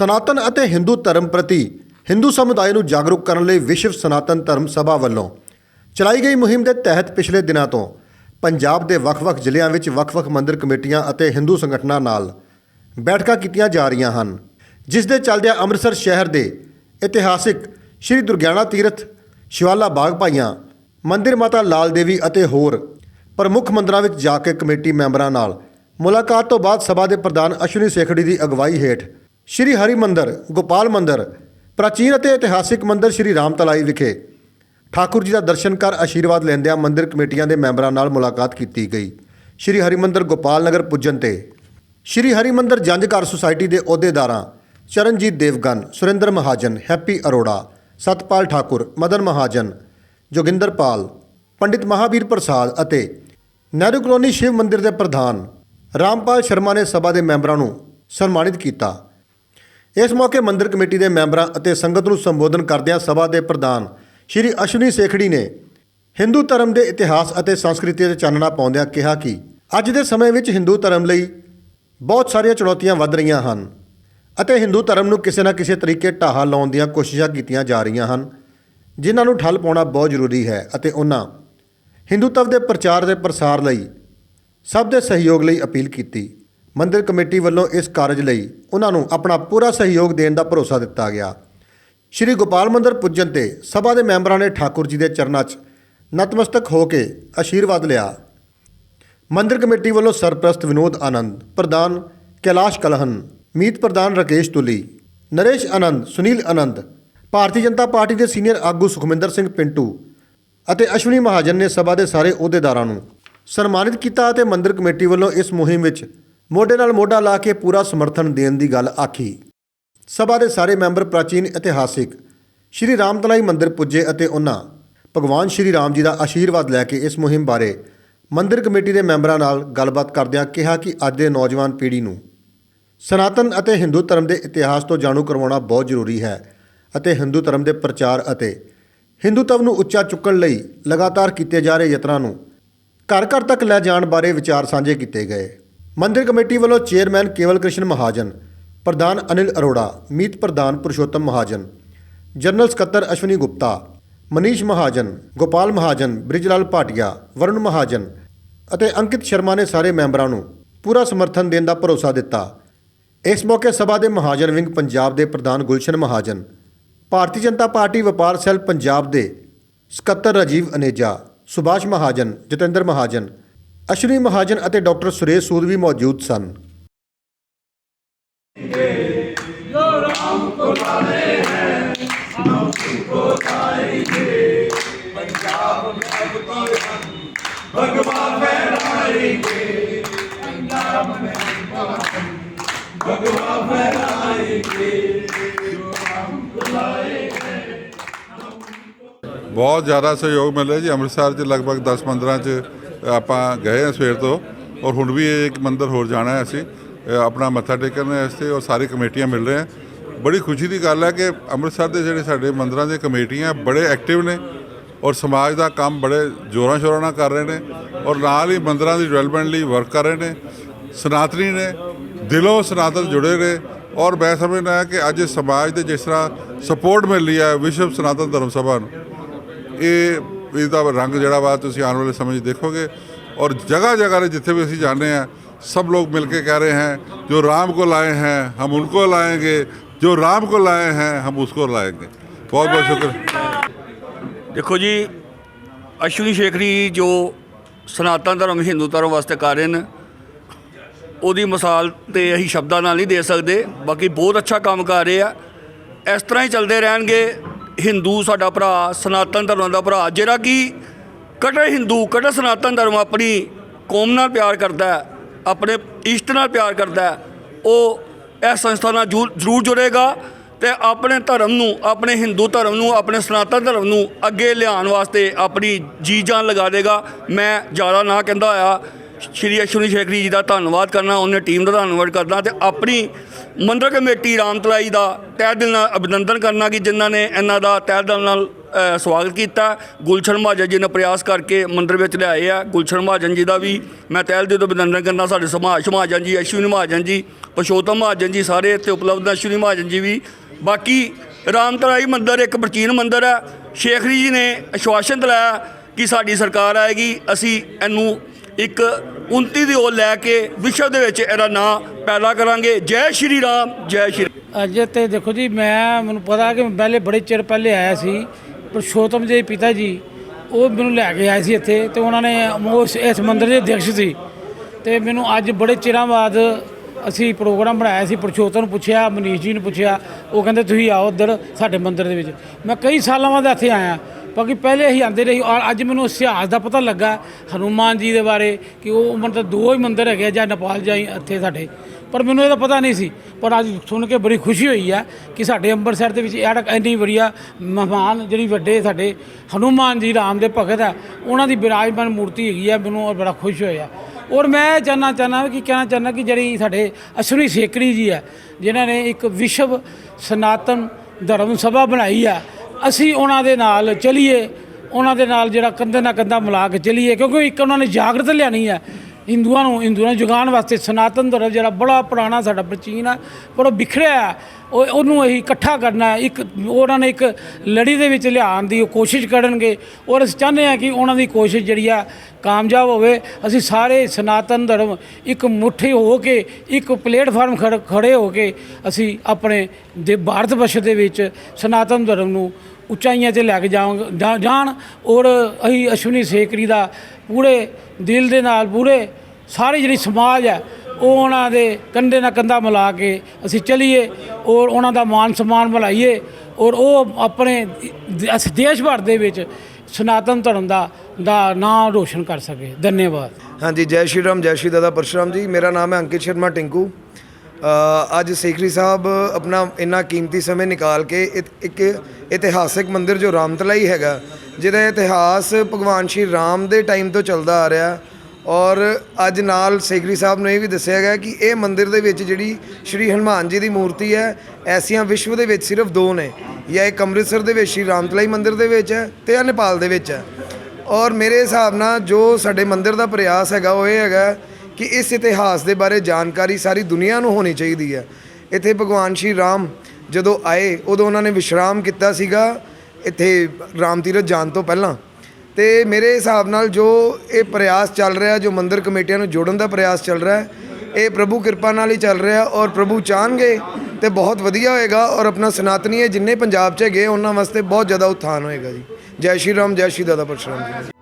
ਸਨਾਤਨ ਅਤੇ ਹਿੰਦੂ ਧਰਮ ਪ੍ਰਤੀ ਹਿੰਦੂ ਸਮੁਦਾਇ ਨੂੰ ਜਾਗਰੂਕ ਕਰਨ ਲਈ ਵਿਸ਼ਵ ਸਨਾਤਨ ਧਰਮ ਸਭਾ ਵੱਲੋਂ ਚਲਾਈ ਗਈ ਮੁਹਿੰਮ ਦੇ ਤਹਿਤ ਪਿਛਲੇ ਦਿਨਾਂ ਤੋਂ ਪੰਜਾਬ ਦੇ ਵੱਖ-ਵੱਖ ਜ਼ਿਲ੍ਹਿਆਂ ਵਿੱਚ ਵੱਖ-ਵੱਖ ਮੰਦਿਰ ਕਮੇਟੀਆਂ ਅਤੇ ਹਿੰਦੂ ਸੰਗਠਨਾਂ ਨਾਲ ਬੈਠਕਾਂ ਕੀਤੀਆਂ ਜਾ ਰਹੀਆਂ ਹਨ, ਜਿਸ ਦੇ ਚੱਲਦਿਆਂ ਅੰਮ੍ਰਿਤਸਰ ਸ਼ਹਿਰ ਦੇ ਇਤਿਹਾਸਿਕ ਸ੍ਰੀ ਦੁਰਗਿਆਣਾ ਤੀਰਥ, ਸ਼ਿਵਾਲਾ ਬਾਗ ਭਾਈਆਂ, ਮੰਦਿਰ ਮਾਤਾ ਲਾਲ ਦੇਵੀ ਅਤੇ ਹੋਰ ਪ੍ਰਮੁੱਖ ਮੰਦਰਾਂ ਵਿੱਚ ਜਾ ਕੇ ਕਮੇਟੀ ਮੈਂਬਰਾਂ ਨਾਲ ਮੁਲਾਕਾਤ ਤੋਂ ਬਾਅਦ ਸਭਾ ਦੇ ਪ੍ਰਧਾਨ ਅਸ਼ਵਨੀ ਸੇਖੜੀ ਦੀ ਅਗਵਾਈ ਹੇਠ ਸ੍ਰੀ ਹਰੀ ਮੰਦਰ, ਗੋਪਾਲ ਮੰਦਰ, ਪ੍ਰਾਚੀਨ ਅਤੇ ਇਤਿਹਾਸਿਕ ਮੰਦਰ ਸ੍ਰੀ ਰਾਮ ਤਲਾਈ ਵਿਖੇ ਠਾਕੁਰ ਜੀ ਦਾ ਦਰਸ਼ਨ ਕਰ ਆਸ਼ੀਰਵਾਦ ਲੈਂਦਿਆਂ ਮੰਦਿਰ ਕਮੇਟੀਆਂ ਦੇ ਮੈਂਬਰਾਂ ਨਾਲ ਮੁਲਾਕਾਤ ਕੀਤੀ ਗਈ। ਸ੍ਰੀ ਹਰਿਮੰਦਰ ਗੋਪਾਲ ਨਗਰ ਪੁੱਜਣ ਤੇ ਸ੍ਰੀ ਹਰਿਮੰਦਰ ਜੰਝ ਘਰ ਸੁਸਾਇਟੀ ਦੇ ਅਹੁਦੇਦਾਰਾਂ ਚਰਨਜੀਤ ਦੇਵਗਨ, ਸੁਰਿੰਦਰ ਮਹਾਜਨ, ਹੈਪੀ ਅਰੋੜਾ, ਸਤਪਾਲ ਠਾਕੁਰ, ਮਦਨ ਮਹਾਜਨ ਜੋਗਿੰਦਰਪਾਲ ਪੰਡਿਤ ਮਹਾਵੀਰ ਪ੍ਰਸਾਦ ਅਤੇ ਨਹਿਰੂ ਕਲੋਨੀ ਸ਼ਿਵ ਮੰਦਿਰ ਦੇ ਪ੍ਰਧਾਨ ਰਾਮਪਾਲ ਸ਼ਰਮਾ ਨੇ ਸਭਾ ਦੇ ਮੈਂਬਰਾਂ ਨੂੰ ਸਨਮਾਨਿਤ ਕੀਤਾ। ਇਸ ਮੌਕੇ ਮੰਦਿਰ ਕਮੇਟੀ ਦੇ ਮੈਂਬਰਾਂ ਅਤੇ ਸੰਗਤ ਨੂੰ ਸੰਬੋਧਨ ਕਰਦਿਆਂ ਸਭਾ ਦੇ ਪ੍ਰਧਾਨ ਸ਼੍ਰੀ ਅਸ਼ਵਨੀ ਸੇਖੜੀ ਨੇ ਹਿੰਦੂ ਧਰਮ ਦੇ ਇਤਿਹਾਸ ਅਤੇ ਸੰਸਕ੍ਰਿਤੀ ਤੇ ਚਾਨਣਾ ਪਾਉਂਦਿਆਂ ਕਿਹਾ ਕਿ ਅੱਜ ਦੇ ਸਮੇਂ ਵਿੱਚ ਹਿੰਦੂ ਧਰਮ ਲਈ ਬਹੁਤ ਸਾਰੀਆਂ ਚੁਣੌਤੀਆਂ ਵੱਧ ਰਹੀਆਂ ਹਨ ਅਤੇ ਹਿੰਦੂ ਧਰਮ ਨੂੰ ਕਿਸੇ ਨਾ ਕਿਸੇ ਤਰੀਕੇ ਢਾਹਾ ਲਾਉਣ ਦੀਆਂ ਕੋਸ਼ਿਸ਼ਾਂ ਕੀਤੀਆਂ ਜਾ ਰਹੀਆਂ ਹਨ, ਜਿਨ੍ਹਾਂ ਨੂੰ ਠੱਲ ਪਾਉਣਾ ਬਹੁਤ ਜ਼ਰੂਰੀ ਹੈ ਅਤੇ ਉਹਨਾਂ ਹਿੰਦੂਤਵ ਦੇ ਪ੍ਰਚਾਰ ਦੇ ਪ੍ਰਸਾਰ ਲਈ ਸਭ ਦੇ ਸਹਿਯੋਗ ਲਈ ਅਪੀਲ ਕੀਤੀ। ਮੰਦਿਰ ਕਮੇਟੀ ਵੱਲੋਂ ਇਸ ਕਾਰਜ ਲਈ ਉਹਨਾਂ ਨੂੰ ਆਪਣਾ ਪੂਰਾ ਸਹਿਯੋਗ ਦੇਣ ਦਾ ਭਰੋਸਾ ਦਿੱਤਾ ਗਿਆ। ਸ਼੍ਰੀ ਗੋਪਾਲ ਮੰਦਿਰ ਪੁੱਜਣ ਤੇ ਸਭਾ ਦੇ ਮੈਂਬਰਾਂ ਨੇ ਠਾਕੁਰ ਜੀ ਦੇ ਚਰਨਾਂ 'ਚ ਨਤਮਸਤਕ ਹੋ ਕੇ ਆਸ਼ੀਰਵਾਦ ਲਿਆ। ਮੰਦਿਰ ਕਮੇਟੀ ਵੱਲੋਂ ਸਰਪ੍ਰਸਤ ਵਿਨੋਦ ਆਨੰਦ, ਪ੍ਰਧਾਨ ਕੈਲਾਸ਼ ਕਲਹਨ, ਮੀਤ ਪ੍ਰਧਾਨ ਰਕੇਸ਼ ਤੁਲੀ ਨਰੇਸ਼ ਆਨੰਦ, ਸੁਨੀਲ ਆਨੰਦ, ਭਾਰਤੀ ਜਨਤਾ ਪਾਰਟੀ ਦੇ ਸੀਨੀਅਰ ਆਗੂ ਸੁਖਮਿੰਦਰ ਸਿੰਘ ਪਿੰਟੂ ਅਤੇ ਅਸ਼ਵਨੀ ਮਹਾਜਨ ਨੇ ਸਭਾ ਦੇ ਸਾਰੇ ਅਹੁਦੇਦਾਰਾਂ ਨੂੰ ਸਨਮਾਨਿਤ ਕੀਤਾ ਅਤੇ ਮੰਦਿਰ ਕਮੇਟੀ ਵੱਲੋਂ ਇਸ ਮੁਹਿੰਮ ਵਿੱਚ ਮੋਢੇ ਨਾਲ ਮੋਢਾ ਲਾ ਕੇ ਪੂਰਾ ਸਮਰਥਨ ਦੇਣ ਦੀ ਗੱਲ ਆਖੀ। ਸਭਾ ਦੇ ਸਾਰੇ ਮੈਂਬਰ ਪ੍ਰਾਚੀਨ ਇਤਿਹਾਸਿਕ ਸ਼੍ਰੀ ਰਾਮਤਲਾਈ ਮੰਦਿਰ ਪੁੱਜੇ ਅਤੇ ਉਹਨਾਂ ਭਗਵਾਨ ਸ਼੍ਰੀ ਰਾਮ ਜੀ ਦਾ ਆਸ਼ੀਰਵਾਦ ਲੈ ਕੇ ਇਸ ਮੁਹਿੰਮ ਬਾਰੇ ਮੰਦਿਰ ਕਮੇਟੀ ਦੇ ਮੈਂਬਰਾਂ ਨਾਲ ਗੱਲਬਾਤ ਕਰਦਿਆਂ ਕਿਹਾ ਕਿ ਅੱਜ ਦੇ ਨੌਜਵਾਨ ਪੀੜ੍ਹੀ ਨੂੰ ਸਨਾਤਨ ਅਤੇ ਹਿੰਦੂ ਧਰਮ ਦੇ ਇਤਿਹਾਸ ਤੋਂ ਜਾਣੂ ਕਰਵਾਉਣਾ ਬਹੁਤ ਜ਼ਰੂਰੀ ਹੈ ਅਤੇ ਹਿੰਦੂ ਧਰਮ ਦੇ ਪ੍ਰਚਾਰ ਅਤੇ ਹਿੰਦੂਤਵ ਨੂੰ ਉੱਚਾ ਚੁੱਕਣ ਲਈ ਲਗਾਤਾਰ ਕੀਤੇ ਜਾ ਰਹੇ ਯਤਨਾਂ ਨੂੰ ਘਰ ਘਰ ਤੱਕ ਲੈ ਜਾਣ ਬਾਰੇ ਵਿਚਾਰ ਸਾਂਝੇ ਕੀਤੇ ਗਏ। ਮੰਦਿਰ ਕਮੇਟੀ ਵੱਲੋਂ ਚੇਅਰਮੈਨ ਕੇਵਲ ਕ੍ਰਿਸ਼ਨ ਮਹਾਜਨ, ਪ੍ਰਧਾਨ ਅਨਿਲ ਅਰੋੜਾ, ਮੀਤ ਪ੍ਰਧਾਨ ਪੁਰਸ਼ੋਤਮ ਮਹਾਜਨ, ਜਨਰਲ ਸਕੱਤਰ ਅਸ਼ਵਨੀ ਗੁਪਤਾ, ਮਨੀਸ਼ ਮਹਾਜਨ, ਗੋਪਾਲ ਮਹਾਜਨ, ਬ੍ਰਿਜਲਾਲ ਭਾਟੀਆ, ਵਰੁਣ ਮਹਾਜਨ ਅਤੇ ਅੰਕਿਤ ਸ਼ਰਮਾ ਨੇ ਸਾਰੇ ਮੈਂਬਰਾਂ ਨੂੰ ਪੂਰਾ ਸਮਰਥਨ ਦੇਣ ਦਾ ਭਰੋਸਾ ਦਿੱਤਾ। ਇਸ ਮੌਕੇ ਸਭਾ ਦੇ ਮਹਾਜਨ ਵਿੰਗ ਪੰਜਾਬ ਦੇ ਪ੍ਰਧਾਨ ਗੁਲਸ਼ਨ ਮਹਾਜਨ, ਭਾਰਤੀ ਜਨਤਾ ਪਾਰਟੀ ਵਪਾਰ ਸੈੱਲ ਪੰਜਾਬ ਦੇ ਸਕੱਤਰ ਰਾਜੀਵ ਅਨੇਜਾ, ਸੁਭਾਸ਼ ਮਹਾਜਨ, ਜਤਿੰਦਰ ਮਹਾਜਨ ਅਸ਼ਵਨੀ ਮਹਾਜਨ ਅਤੇ ਡਾਕਟਰ ਸੁਰੇਸ਼ ਸੂਦ ਵੀ ਮੌਜੂਦ ਸਨ। ਬਹੁਤ ਜ਼ਿਆਦਾ ਸਹਿਯੋਗ ਮਿਲ ਰਿਹਾ ਜੀ ਅੰਮ੍ਰਿਤਸਰ 'ਚ ਲਗਭਗ 10-15 'ਚ ਆਪਾਂ ਗਏ ਹਾਂ ਸਵੇਰ ਤੋਂ ਔਰ ਹੁਣ ਵੀ ਇੱਕ ਮੰਦਿਰ ਹੋਰ ਜਾਣਾ ਹੈ ਅਸੀਂ। ਆਪਣਾ ਮੱਥਾ ਟੇਕਣ ਵਾਸਤੇ ਔਰ ਸਾਰੀ ਕਮੇਟੀਆਂ ਮਿਲ ਰਹੇ ਹੈ ਬੜੀ ਖੁਸ਼ੀ ਦੀ ਗੱਲ ਹੈ ਕਿ ਅੰਮ੍ਰਿਤਸਰ ਦੇ ਜਿਹੜੇ ਸਾਡੇ ਮੰਦਰਾਂ ਦੇ ਕਮੇਟੀਆਂ ਬੜੇ ਐਕਟਿਵ ਨੇ ਔਰ ਸਮਾਜ ਦਾ ਕੰਮ ਬੜੇ ਜ਼ੋਰਾਂ ਸ਼ੋਰਾਂ ਨਾਲ ਕਰ ਰਹੇ ਨੇ ਔਰ ਨਾਲ ਹੀ ਮੰਦਰਾਂ ਦੀ ਡਿਵੈਲਪਮੈਂਟ ਲਈ ਵਰਕ ਕਰ ਰਹੇ ਨੇ। ਸਨਾਤਨੀ ਨੇ, ਦਿਲੋਂ ਸਨਾਤਨ ਜੁੜੇ ਨੇ ਔਰ ਮੈਂ ਸਮਝਦਾ ਹਾਂ ਕਿ ਅੱਜ ਸਮਾਜ ਦੇ ਜਿਸ ਤਰ੍ਹਾਂ ਸਪੋਰਟ ਮਿਲ ਰਹੀ ਹੈ ਵਿਸ਼ਵ ਸਨਾਤਨ ਧਰਮ ਸਭਾ ਨੂੰ, ਇਹ ਇਹਦਾ ਰੰਗ ਜਿਹੜਾ ਵਾ ਤੁਸੀਂ ਆਉਣ ਵਾਲੇ ਸਮੇਂ 'ਚ ਦੇਖੋਗੇ ਔਰ ਜਗ੍ਹਾ ਜਗ੍ਹਾ 'ਤੇ ਜਿੱਥੇ ਵੀ ਅਸੀਂ ਜਾਂਦੇ हैं सब लोग मिलके कह रहे हैं जो राम को लाए हैं हम उनको लाएंगे जो राम को लाए हैं हम उसको लाएंगे बहुत बहुत शुक्रिया ਦੇਖੋ ਜੀ ਅਸ਼ਵਨੀ ਸ਼ੇਖਰੀ ਜੋ ਸਨਾਤਨ ਧਰਮ ਹਿੰਦੂ ਧਰਮ ਵਾਸਤੇ ਕਰ ਰਹੇ ਨੇ ਉਹਦੀ ਮਿਸਾਲ ਤੇ ਅਸੀਂ ਸ਼ਬਦਾਂ ਨਾਲ ਨਹੀਂ ਦੇ ਸਕਦੇ ਬਾਕੀ ਬਹੁਤ ਅੱਛਾ ਕੰਮ ਕਰ ਰਹੇ ਆ ਇਸ ਤਰ੍ਹਾਂ ਹੀ ਚੱਲਦੇ ਰਹਿਣਗੇ ਹਿੰਦੂ ਸਾਡਾ ਭਰਾ, ਸਨਾਤਨ ਧਰਮ ਦਾ ਭਰਾ, ਜਿਹੜਾ ਕਿ ਕਟਰ ਹਿੰਦੂ, ਕਟਰ ਸਨਾਤਨ ਧਰਮ ਆਪਣੀ ਕੌਮ ਨਾਲ ਪਿਆਰ ਕਰਦਾ ਹੈ, ਆਪਣੇ ਇਸ਼ਟ ਨਾਲ ਪਿਆਰ ਕਰਦਾ ਹੈ, ਉਹ ਇਹ ਸੰਸਥਾ ਨਾਲ ਜੂ- ਜ਼ਰੂਰ ਜੁੜੇਗਾ ਤੇ ਆਪਣੇ ਧਰਮ ਨੂੰ, ਆਪਣੇ ਹਿੰਦੂ ਧਰਮ ਨੂੰ, ਆਪਣੇ ਸਨਾਤਨ ਧਰਮ ਨੂੰ ਅੱਗੇ ਲਿਆਉਣ ਵਾਸਤੇ ਆਪਣੀ ਜੀ ਜਾਨ ਲਗਾ ਦੇਗਾ। ਮੈਂ ਜ਼ਿਆਦਾ ਨਾ ਕਹਿੰਦਾ ਹੋਇਆ ਸ਼੍ਰੀ ਅਸ਼ਵਨੀ ਸ਼ੇਖਰੀ ਜੀ ਦਾ ਧੰਨਵਾਦ ਕਰਨਾ, ਉਹਨੇ ਟੀਮ ਦਾ ਧੰਨਵਾਦ ਕਰਨਾ ਤੇ ਆਪਣੀ ਮੰਦਰ ਕਮੇਟੀ ਰਾਮਤਲਾਈ ਦਾ ਤਹਿ ਦਿਲ ਨਾਲ ਅਭਿਨੰਦਨ ਕਰਨਾ ਕਿ ਜਿਨ੍ਹਾਂ ਨੇ ਇਹਨਾਂ ਦਾ ਤਹਿ ਦਿਲ ਨਾਲ ਸਵਾਗਤ ਕੀਤਾ। ਗੁਲਸ਼ਨ ਮਹਾਜਨ ਜੀ ਨੇ ਪ੍ਰਯਾਸ ਕਰਕੇ ਮੰਦਰ ਵਿੱਚ ਲਿਆਏ ਆ। ਗੁਲਸ਼ਨ ਮਹਾਜਨ ਜੀ ਦਾ ਵੀ ਮੈਂ ਤਹਿਲ ਦਿਲ ਤੋਂ ਅਭਿਨੰਦਨ ਕਰਨਾ। ਸਾਡੇ ਸਮਾਜ, ਮਹਾਜਨ ਜੀ, ਅਸ਼ਵਨੀ ਮਹਾਜਨ ਜੀ ਪਸ਼ੋਤਮ ਮਹਾਜਨ ਜੀ ਸਾਰੇ ਇੱਥੇ ਉਪਲਬਧ ਅਸ਼ਵਨੀ ਮਹਾਜਨ ਜੀ ਵੀ। ਬਾਕੀ ਰਾਮਤਰਾਈ ਮੰਦਰ ਇੱਕ ਪ੍ਰਾਚੀਨ ਮੰਦਰ ਹੈ। ਸ਼ੇਖਰੀ ਜੀ ਨੇ ਅਸ਼ਵਾਸਨ ਦਿਲਾਇਆ ਕਿ ਸਾਡੀ ਸਰਕਾਰ ਆਏਗੀ। ਅਸੀਂ ਇਹਨੂੰ ਇੱਕ ਉਨਤੀ ਦੀ ਉਹ ਲੈ ਕੇ ਵਿਸ਼ਵ ਦੇ ਵਿੱਚ ਇਹਦਾ ਨਾਂ ਪੈਦਾ ਕਰਾਂਗੇ। ਜੈ ਸ਼੍ਰੀ ਰਾਮ, ਜੈ ਸ਼੍ਰੀ ਅੱਜ ਤੇ ਦੇਖੋ ਜੀ, ਮੈਂ, ਮੈਨੂੰ ਪਤਾ ਕਿ ਮੈਂ ਪਹਿਲੇ ਬੜੇ ਚਿਰ ਪਹਿਲੇ ਆਇਆ ਸੀ, ਪਰਸ਼ੋਤਮ ਜੀ ਪਿਤਾ ਜੀ, ਉਹ ਮੈਨੂੰ ਲੈ ਕੇ ਆਏ ਸੀ ਇੱਥੇ ਤੇ ਉਹਨਾਂ ਨੇ ਇਸ ਮੰਦਿਰ ਦੇ ਅਧਿਕਸ਼ ਸੀ। ਤੇ ਮੈਨੂੰ ਅੱਜ ਬੜੇ ਚਿਰਾਂ ਬਾਅਦ ਅਸੀਂ ਪ੍ਰੋਗਰਾਮ ਬਣਾਇਆ ਸੀ, ਪਰਸ਼ੋਤਮ ਨੂੰ ਪੁੱਛਿਆ, ਮਨੀਸ਼ ਜੀ ਨੂੰ ਪੁੱਛਿਆ, ਉਹ ਕਹਿੰਦੇ ਤੁਸੀਂ ਆਓ ਉੱਧਰ ਸਾਡੇ ਮੰਦਿਰ ਦੇ ਵਿੱਚ। ਮੈਂ ਕਈ ਸਾਲਾਂ ਬਾਅਦ ਇੱਥੇ ਆਇਆ। ਬਾਕੀ ਪਹਿਲੇ ਅਸੀਂ ਆਂਦੇ ਰਹੇ ਔਰ ਅੱਜ ਮੈਨੂੰ ਇਤਿਹਾਸ ਦਾ ਪਤਾ ਲੱਗਾ ਹਨੂਮਾਨ ਜੀ ਦੇ ਬਾਰੇ ਕਿ ਉਹ ਉਮਰ ਤਾਂ ਦੋ ਹੀ ਮੰਦਿਰ ਹੈਗੇ ਆ, ਜਾਂ ਨੇਪਾਲ ਜਾਂ ਇੱਥੇ ਸਾਡੇ। ਪਰ ਮੈਨੂੰ ਇਹਦਾ ਪਤਾ ਨਹੀਂ ਸੀ ਪਰ ਅੱਜ ਸੁਣ ਕੇ ਬੜੀ ਖੁਸ਼ੀ ਹੋਈ ਹੈ ਕਿ ਸਾਡੇ ਅੰਮ੍ਰਿਤਸਰ ਦੇ ਵਿੱਚ ਐਡਾ ਇੰਨੀ ਵਧੀਆ ਮਹਾਨ ਜਿਹੜੀ ਵੱਡੇ ਸਾਡੇ ਹਨੂਮਾਨ ਜੀ ਰਾਮ ਦੇ ਭਗਤ ਹੈ ਉਹਨਾਂ ਦੀ ਬਿਰਾਜਮਾਨ ਮੂਰਤੀ ਹੈਗੀ ਹੈ ਮੈਨੂੰ ਔਰ ਬੜਾ ਖੁਸ਼ ਹੋਇਆ। ਔਰ ਮੈਂ ਚਾਹਨਾ ਚਾਹਨਾ ਕਿ ਕਹਿਣਾ ਚਾਹਨਾ ਕਿ ਜਿਹੜੀ ਸਾਡੇ ਅਸ਼ਵਨੀ ਸੇਕਰੀ ਜੀ ਹੈ ਜਿਨ੍ਹਾਂ ਨੇ ਇੱਕ ਵਿਸ਼ਵ ਸਨਾਤਨ ਧਰਮ ਸਭਾ ਬਣਾਈ ਆ ਅਸੀਂ ਉਹਨਾਂ ਦੇ ਨਾਲ ਚਲੀਏ, ਉਹਨਾਂ ਦੇ ਨਾਲ ਜਿਹੜਾ ਕੰਧੇ ਨਾਲ ਕੰਧਾ ਮਿਲਾ ਕੇ ਚਲੀਏ, ਕਿਉਂਕਿ ਇੱਕ ਉਹਨਾਂ ਨੇ ਜਾਗਰਤ ਲਿਆਣੀ ਹੈ। ਹਿੰਦੂਆਂ ਨੂੰ ਹਿੰਦੂਆਂ ਨੂੰ ਜਗਾਉਣ ਵਾਸਤੇ ਸਨਾਤਨ ਧਰਮ ਜਿਹੜਾ ਬੜਾ ਪੁਰਾਣਾ ਸਾਡਾ ਪ੍ਰਾਚੀਨ ਆ, ਪਰ ਉਹ ਵਿਖਰਿਆ ਹੈ। ਉਹ ਉਹਨੂੰ ਅਸੀਂ ਇਕੱਠਾ ਕਰਨਾ ਇੱਕ ਉਹਨਾਂ ਨੇ ਇੱਕ ਲੜੀ ਦੇ ਵਿੱਚ ਲਿਆਉਣ ਦੀ ਉਹ ਕੋਸ਼ਿਸ਼ ਕਰਨਗੇ। ਔਰ ਅਸੀਂ ਚਾਹੁੰਦੇ ਹਾਂ ਕਿ ਉਹਨਾਂ ਦੀ ਕੋਸ਼ਿਸ਼ ਜਿਹੜੀ ਆ ਕਾਮਯਾਬ ਹੋਵੇ। ਅਸੀਂ ਸਾਰੇ ਸਨਾਤਨ ਧਰਮ ਇੱਕ ਮੁੱਠੀ ਹੋ ਕੇ, ਇੱਕ ਪਲੇਟਫਾਰਮ ਖੜ- ਖੜੇ ਹੋ ਕੇ ਅਸੀਂ ਆਪਣੇ ਦੇ ਭਾਰਤ ਵਰਸ਼ ਦੇ ਵਿੱਚ ਸਨਾਤਨ ਧਰਮ ਨੂੰ ਉਚਾਈਆਂ ਤੇ ਲੈ ਕੇ ਜਾਵਾਂਗੇ ਜਾਣ। ਔਰ ਅਸੀਂ ਅਸ਼ਵਨੀ ਸੇਕਰੀ ਦਾ ਪੂਰੇ ਦਿਲ ਦੇ ਨਾਲ, ਪੂਰੇ ਸਾਰੀ ਜਿਹੜੀ ਸਮਾਜ ਹੈ ਉਹ ਉਹਨਾਂ ਦੇ ਕੰਧੇ ਨਾਲ ਕੰਧਾ ਮਿਲਾ ਕੇ ਅਸੀਂ ਚਲੀਏ ਔਰ ਉਹਨਾਂ ਦਾ ਮਾਨ ਸਨਮਾਨ ਬਣਾਈਏ ਔਰ ਉਹ ਆਪਣੇ ਦ- ਦੇਸ਼ ਭਰ ਦੇ ਵਿੱਚ ਸਨਾਤਨ ਧਰਮ ਦਾ ਦਾ ਨਾਮ ਰੋਸ਼ਨ ਕਰ ਸਕੇ। ਧੰਨਵਾਦ। ਹਾਂਜੀ ਜੈ ਸ਼੍ਰੀ ਰਾਮ ਜੈ ਸ਼੍ਰੀ ਦਾਦਾ ਪਰਸ਼ੁਰਾਮ ਜੀ। ਮੇਰਾ ਨਾਮ ਹੈ ਅੰਕਿਤ ਸ਼ਰਮਾ ਟਿੰਕੂ। ਅ, ਅੱਜ ਸੇਖਰੀ ਸਾਹਿਬ ਆਪਣਾ ਇੰਨਾ ਕੀਮਤੀ ਸਮੇਂ ਨਿਕਾਲ ਕੇ ਇਤ- ਇੱਕ ਇਤਿਹਾਸਿਕ ਮੰਦਿਰ ਜੋ ਰਾਮਤਲਾਈ ਹੈਗਾ ਜਿਹਦਾ ਇਤਿਹਾਸ ਭਗਵਾਨ ਸ਼੍ਰੀ ਰਾਮ ਦੇ ਟਾਈਮ ਤੋਂ ਚੱਲਦਾ ਆ ਰਿਹਾ। ਔਰ ਅੱਜ ਨਾਲ ਸੇਖਰੀ ਸਾਹਿਬ ਨੂੰ ਇਹ ਵੀ ਦੱਸਿਆ ਗਿਆ ਕਿ ਇਹ ਮੰਦਿਰ ਦੇ ਵਿੱਚ ਜਿਹੜੀ ਸ਼੍ਰੀ ਹਨੂਮਾਨ ਜੀ ਦੀ ਮੂਰਤੀ ਹੈ, ਐਸੀਆਂ ਵਿਸ਼ਵ ਦੇ ਵਿੱਚ ਸਿਰਫ ਦੋ ਨੇ, ਜਾਂ ਇੱਕ ਅੰਮ੍ਰਿਤਸਰ ਦੇ ਵਿੱਚ, ਸ਼੍ਰੀ ਰਾਮਤਲਾਈ ਮੰਦਿਰ ਦੇ ਵਿੱਚ ਹੈ ਤੇ ਆ ਨੇਪਾਲ ਦੇ ਵਿੱਚ ਹੈ। ਔਰ ਮੇਰੇ ਹਿਸਾਬ ਨਾਲ ਜੋ ਸਾਡੇ ਮੰਦਿਰ ਦਾ ਪ੍ਰਯਾਸ ਹੈਗਾ, ਉਹ ਇਹ ਹੈਗਾ ਕਿ ਇਸ ਇਤਿਹਾਸ ਦੇ ਬਾਰੇ ਜਾਣਕਾਰੀ ਸਾਰੀ ਦੁਨੀਆ ਨੂੰ ਹੋਣੀ ਚਾਹੀਦੀ ਹੈ। ਇੱਥੇ ਭਗਵਾਨ ਸ਼੍ਰੀ ਰਾਮ ਜਦੋਂ ਆਏ, ਉਦੋਂ ਉਹਨਾਂ ਨੇ ਵਿਸ਼ਰਾਮ ਕੀਤਾ ਸੀਗਾ ਇੱਥੇ ਰਾਮ ਤੀਰਥ ਜਾਣ ਤੋਂ ਪਹਿਲਾਂ। ਤੇ ਮੇਰੇ ਹਿਸਾਬ ਨਾਲ ਜੋ ਇਹ ਪ੍ਰਯਾਸ ਚੱਲ ਰਿਹਾ, ਜੋ ਮੰਦਿਰ ਕਮੇਟੀਆਂ ਨੂੰ ਜੋੜਨ ਦਾ ਪ੍ਰਯਾਸ ਚੱਲ ਰਿਹਾ, ਇਹ ਪ੍ਰਭੂ ਕਿਰਪਾ ਨਾਲ ਹੀ ਚੱਲ ਰਿਹਾ ਔਰ ਪ੍ਰਭੂ ਚਾਹਣਗੇ ਤੇ ਬਹੁਤ ਵਧੀਆ ਹੋਏਗਾ ਔਰ ਆਪਣਾ ਸਨਾਤਨੀਏ ਜਿੰਨੇ ਪੰਜਾਬ 'ਚ ਹੈਗੇ ਉਹਨਾਂ ਵਾਸਤੇ ਬਹੁਤ ਜ਼ਿਆਦਾ ਉਤਥਾਨ ਹੋਏਗਾ ਜੀ। ਜੈ ਸ਼੍ਰੀ ਰਾਮ, ਜੈ ਸ਼੍ਰੀ ਦਾਦਾ ਪਰਸ਼ੁਰਾਮ ਜੀ।